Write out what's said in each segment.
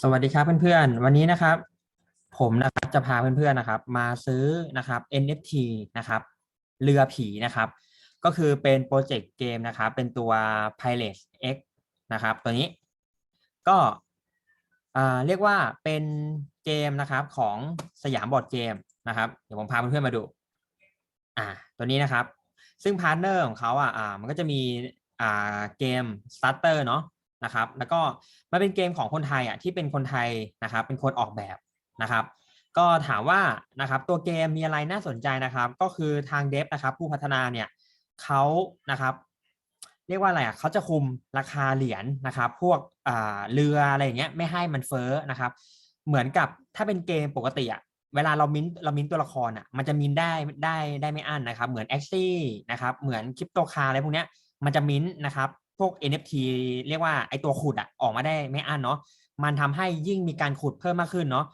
สวัสดีครับเพื่อนๆ วันนี้นะครับ ผมนะครับจะพาเพื่อนๆนะครับ มาซื้อนะครับ NFT นะครับเรือผีนะครับ ก็คือเป็นโปรเจกต์เกมนะครับ เป็นตัว Pirates X นะครับตัวนี้ ก็อ่าเรียกว่าเป็นเกมนะครับของสยามบอร์ดเกมนะครับ เดี๋ยวผมพาเพื่อนๆมาดู อ่า ตัวนี้นะครับ ซึ่งพาร์ทเนอร์ของเขาอะอ่า มันก็จะมีอ่าเกม Starter เนาะ นะครับ แล้วก็มันเป็นเกมของคนไทยอะที่เป็นคนไทยนะครับ เป็นคนออกแบบนะครับ ก็ถามว่านะครับตัวเกมมีอะไรน่าสนใจนะครับ ก็คือทางเดฟนะครับ ผู้พัฒนาเนี่ยเขานะครับเรียกว่าอะไรอะเขาจะคุมราคาเหรียญนะครับ พวกอ่าเรืออะไรอย่างเงี้ยไม่ให้มันเฟ้อนะครับ เหมือนกับถ้าเป็นเกมปกติอะเวลาเรามินเรามินตัวละครอะมันจะมินได้ได้ได้ไม่อั้นนะครับ เหมือน a x ซี่นะครับ เหมือนคริปโตคาอะไรพวกเนี้ยมันจะมินนะครับ วก NFT เรียกว่าไอตัวขุดอะออกมาได้ไม่อั้นเนาะมันทำให้ยิ่งมีการขุดเพิ่มมากขึ้นเนาะ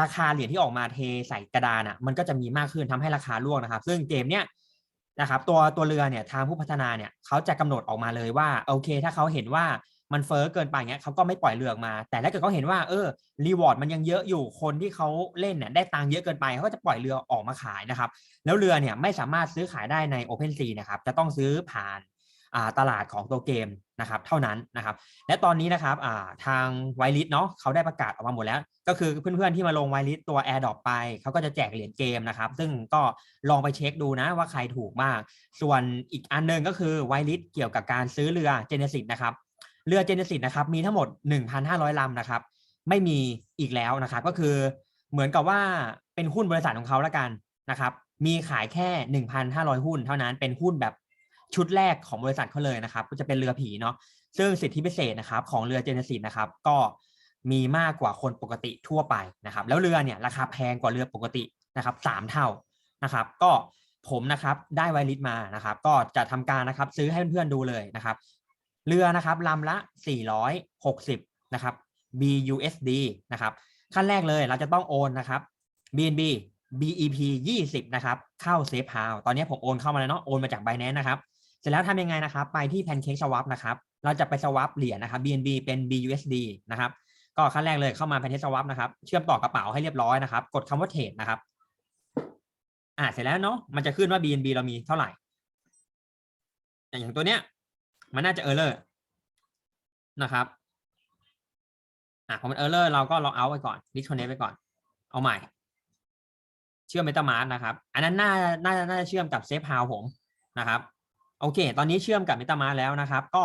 ราคาเหรียญที่ออกมาเทใส่กระดานอะมันก็จะมีมากขึ้นทำให้ราคาร่วงนะครับ ซึ่งเกมเนี้ยนะครับตัวตัวเรือเนี่ยทางผู้พัฒนาเนี่ยเขาจะกำหนดออกมาเลยว่าโอเค ถ้าเขาเห็นว่ามันเฟ้อเกินไปเงี้ยเขาก็ไม่ปล่อยเรือออกมา แต่ถ้าเกิดเขาเห็นว่าเออรีวอร์ดมันยังเยอะอยู่คนที่เขาเล่นเนี่ยได้ตังค์เยอะเกินไปเขาก็จะปล่อยเรือออกมาขายนะครับ แล้วเรือเนี่ยไม่สามารถซื้อขายได้ใน OpenSea นะครับจะต้องซื้อผ่าน ตลาดของตัวเกมนะครับเท่านั้นนะครับและตอนนี้นะครับทางไวลิสเนาะเขาได้ประกาศออกมาหมดแล้ว ก็คือเพื่อนๆที่มาลงไวลิสตัว AirDrop ไป เขาก็จะแจกเหรียญเกมนะครับ ซึ่งก็ลองไปเช็คดูนะว่าใครถูกบ้างส่วนอีกอันหนึงก็คือไวลิสเกี่ยวกับการซื้อเรือ Genesis นะครับเรือ Genesis นะครับมีทั้งหมด 1,500ลำนะครับไม่มีอีกแล้วนะครับก็คือเหมือนกับว่าเป็นหุ้นบริษัทของเขาแล้วกันนะครับมีขายแค่ 1,500 หุ้น เท่านั้นเป็นหุ้นแบบ ชุดแรกของบริษัทเขาเลยนะครับ ก็จะเป็นเรือผีเนาะซึ่งสิทธิพิเศษนะครับ ของเรือ Genesis นะครับ ก็มีมากกว่าคนปกติทั่วไปนะครับ แล้วเรือเนี่ยราคาแพงกว่าเรือปกตินะครับสามเท่านะครับ ก็ผมนะครับได้ไวลิสมานะครับ ก็จะทำการนะครับซื้อให้เพื่อนๆดูเลยนะครับ เรือนะครับลำละ 460 นะครับ BUSD นะครับ ขั้นแรกเลยเราจะต้องโอนนะครับ BNB BEP 20 นะครับ เข้า Safe House ตอนนี้ผมโอนเข้ามาแล้วเนาะโอนมาจาก Binance นะครับ สร็จแล้วทำยังไงนะครับ ไปที่ Pancake Swap นะครับ เราจะไป swap เหรียญนะครับ BNB เป็น BUSD นะครับ ก็ขั้นแรกเลยเข้ามา Pancake Swap นะครับ เชื่อมต่อกระเป๋าให้เรียบร้อยนะครับ กดคำว่าเทรดนะครับ อ่าเสร็จแล้วเนาะ มันจะขึ้นว่า BNB เรามีเท่าไหร่ อย่างตัวเนี้ย มันน่าจะเออร์เลอร์นะครับ อะพอมันเออร์เลอร์เราก็ล็อกเอาท์ไปก่อน disconnect ไปก่อน เอาใหม่ เชื่อม MetaMask นะครับ อันนั้นน่า น่า น่าจะเชื่อมกับ Safe House ผมนะครับ โอเค ตอนนี้เชื่อมกับ MetaMask แล้วนะครับ ก็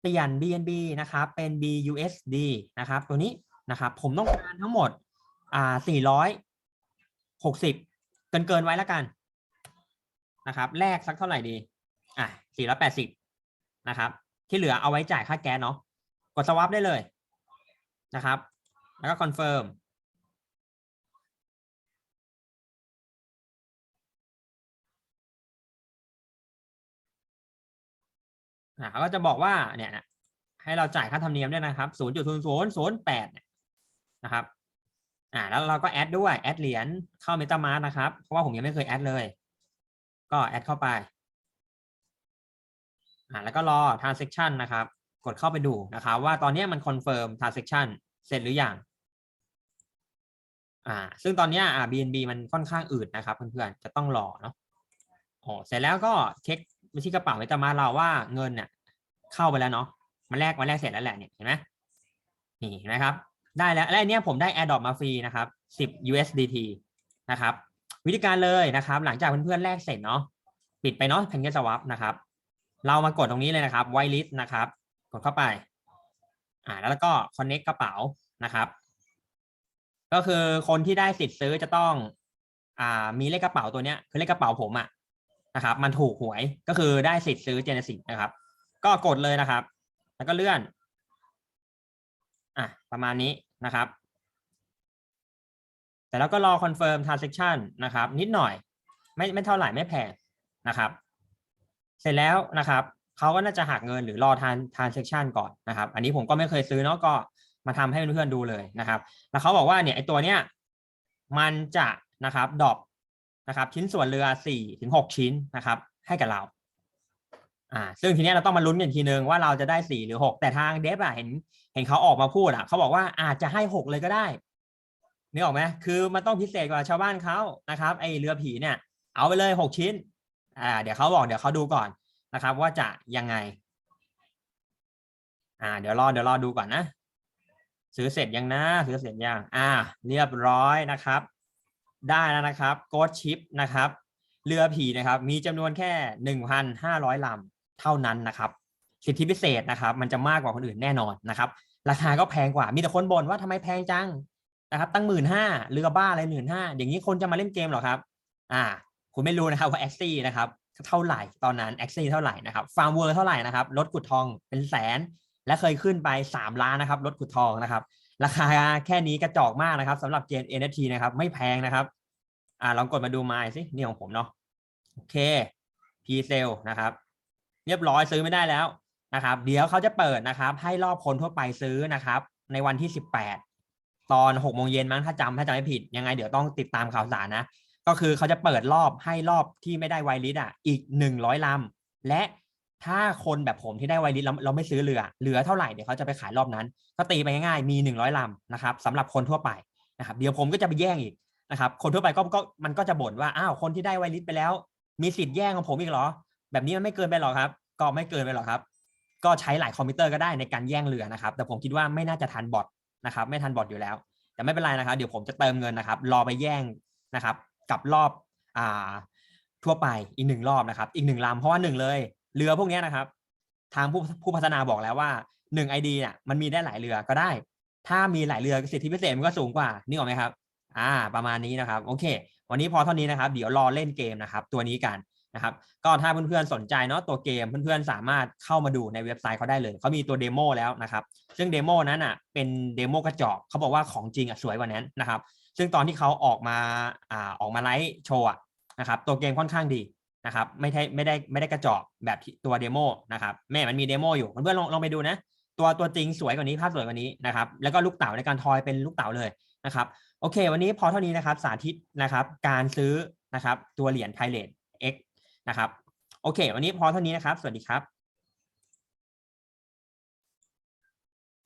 เปลี่ยน BNB นะครับ เป็น BUSD นะครับ ตัวนี้นะครับ ผมต้องการทั้งหมด อ่า460 เกินเกินไว้แล้วกันนะครับ แลกสักเท่าไหร่ดี อะ480 นะครับ ที่เหลือเอาไว้จ่ายค่าแก๊สเนาะ กดสว a p ได้เลยนะครับ แล้วก็คอนเฟิร์ม อ่าเขาก็จะบอกว่าเนี่ยนะให้เราจ่ายค่าธรรมเนียมด้วยนะครับ0.0008เนี่ยนะครับอ่าแล้วเราก็แอดด้วยแอดเหรียญเข้า MetaMask นะครับ เพราะว่าผมยังไม่เคยแอดเลย ก็แอดเข้าไปอ่าแล้วก็รอ transaction นะครับ กดเข้าไปดูนะครับ ว่าตอนนี้มัน confirm transaction เสร็จหรือยังอ่า ซึ่งตอนนี้อ่า BNB มันค่อนข้างอืดนะครับเพื่อนๆ จะต้องรอเนาะโอ๋อเสร็จแล้วก็เช็ค ไปที่กระเป๋าเมตามาเราว่าเงินเนี่ยเข้าไปแล้วเนาะมันแลกมันแลกเสร็จแล้วแหละเนี่ยเห็นไหมนี่เห็นไหมครับ ได้แล้วและอันเนี้ยผมได้ AirDrop มาฟรีนะครับ10 USDT นะครับ วิธีการเลยนะครับ หลังจากเพื่อนๆแลกเสร็จเนาะปิดไปเนาะ Pancake Swap นะครับ เรามากดตรงนี้เลยนะครับ Whitelist นะครับ กดเข้าไปอ่าแล้วก็ connect กระเป๋านะครับ ก็คือคนที่ได้สิทธิ์ซื้อจะต้อง อ่ามีเลขกระเป๋าตัวเนี้ยคือเลขกระเป๋าผมอะ นะครับ มันถูกหวยก็คือได้สิทธิ์ซื้อเจเนซินะครับ ก็กดเลยนะครับ แล้วก็เลื่อน อะ ประมาณนี้นะครับ แต่แล้วก็รอคอนเฟิร์ม transaction นะครับ นิดหน่อย ไม่ไม่เท่าไหร่ไม่แพงนะครับ เสร็จแล้วนะครับเขาก็น่าจะหักเงินหรือรอทาน transaction ก่อนนะครับ อันนี้ผมก็ไม่เคยซื้อเนาะก็มาทำให้เพื่อนๆดูเลยนะครับ แล้วเขาบอกว่าเนี่ยไอตัวเนี้ยมันจะนะครับดรอป นะครับ ชิ้นส่วนเรือ4ถึง6ชิ้นนะครับ ให้กับเราอ่าซึ่งทีเนี้ยเราต้องมาลุ้นกันทีนึงว่าเราจะได้สี่หรือหกแต่ทางเดฟอะเห็น เห็นเขาออกมาพูดอะเขาบอกว่าอาจจะให้หกเลยก็ได้นึกออกไหมคือมันต้องพิเศษกว่าชาวบ้านเขานะครับไอเรือผีเนี่ย เอาไปเลยหกชิ้นอ่าเดี๋ยวเขาบอกเดี๋ยวเขาดูก่อนนะครับ ว่าจะยังไง อ่า เดี๋ยวรอเดี๋ยวรอดูก่อนนะซื้อเสร็จยังนะซื้อเสร็จยังอ่า เรียบร้อยนะครับ ได้แล้วนะครับโกดชิปนะครับ เรือผีนะครับ มีจำนวนแค่หนึ่งพันห้าร้อยลำเท่านั้นนะครับ สิทธิพิเศษนะครับ มันจะมากกว่าคนอื่นแน่นอนนะครับ ราคาก็แพงกว่ามีแต่คนบ่นว่าทำไมแพงจังนะครับ ตั้งหมื่นห้าเรือบ้าอะไรหมื่นห้าอย่างนี้คนจะมาเล่นเกมเหรอครับ อ่า คุณไม่รู้นะครับว่าแอคซี่นะครับเท่าไหร่ตอนนั้นแอคซี่เท่าไหร่นะครับฟาร์มเวอร์เท่าไหร่นะครับรถขุดทองเป็นแสน และเคยขึ้นไป 3 ล้านนะครับรถขุดทองนะครับ ราคาแค่นี้กระจอกมากนะครับสำหรับเกม NFT นะครับ ไม่แพงนะครับ อ่าลองกดมาดูไมล์สินี่ของผมเนาะโอเค P sell นะครับ เรียบร้อยซื้อไม่ได้แล้วนะครับ เดี๋ยวเขาจะเปิดนะครับ ให้รอบคนทั่วไปซื้อนะครับ ในวันที่ 18 ตอน6โมงเย็นมั้งถ้าจำถ้าจำไม่ผิด ยังไงเดี๋ยวต้องติดตามข่าวสารนะ ก็คือเขาจะเปิดรอบให้รอบที่ไม่ได้ไวลิสอะอีก 100ลำและ ถ้าคนแบบผมที่ได้ไวลิสเราเราไม่ซื้อเรือเหลือเท่าไหร่เดี๋ยวเขาจะไปขายรอบนั้น ก็ตีไปง่ายๆมี 100ลำนะครับสำหรับคนทั่วไปนะครับเดี๋ยวผมก็จะไปแย่งอีกนะครับคนทั่วไปก็ก็มันก็จะบ่นว่าอ้าวคนที่ได้ไวลิสไปแล้ว มีสิทธิ์แย่งของผมอีกเหรอ แบบนี้มันไม่เกินไปหรอกครับ ก็ไม่เกินไปหรอกครับ ก็ใช้หลายคอมพิวเตอร์ก็ได้ในการแย่งเรือนะครับ แต่ผมคิดว่าไม่น่าจะทันบอทนะครับ ไม่ทันบอทอยู่แล้ว แต่ไม่เป็นไรนะครับ เดี๋ยวผมจะเติมเงินนะครับ รอไปแย่งนะครับ กับรอบอ่าทั่วไปอีกหนึ่งรอบนะครับ อีกหนึ่งลำเพราะว่าหนึ่งเลย เรือพวกนี้นะครับ ทางผู้ผู้พัฒนาบอกแล้วว่าหนึ่งไอดีเนี่ยมันมีได้หลายเรือก็ได้ ถ้ามีหลายเรือสิทธิพิเศษมันก็สูงกว่านี่ออกไหมครับ อ่า ประมาณนี้นะครับ โอเค วันนี้พอเท่านี้นะครับ เดี๋ยวรอเล่นเกมนะครับ ตัวนี้กันนะครับ ก็ถ้าเพื่อนๆสนใจเนาะตัวเกมเพื่อนๆสามารถเข้ามาดูในเว็บไซต์เขาได้เลยเขามีตัวเดโมแล้วนะครับ ซึ่งเดโมนั้นอะเป็นเดโมกระจอกเขาบอกว่าของจริงอะสวยกว่านั้นนะครับ ซึ่งตอนที่เขาออกมาอ่าออกมาไลฟ์โชว์อะนะครับตัวเกมค่อนข้างดี นะครับไม่ใช่ไม่ได้ไม่ได้กระจอกแบบตัวเดโมนะครับแม่มันมีเดโมอยู่เพื่อนลองลองไปดูนะ ตัวตัวจริงสวยกว่านี้ภาพสวยกว่านี้นะครับแล้วก็ลูกเต๋าในการทอยเป็นลูกเต๋าเลยนะครับโอเค วันนี้พอเท่านี้นะครับสาธิตนะครับการซื้อนะครับตัวเหรียญไพเรต X นะครับโอเค วันนี้พอเท่านี้นะครับ สวัสดีครับ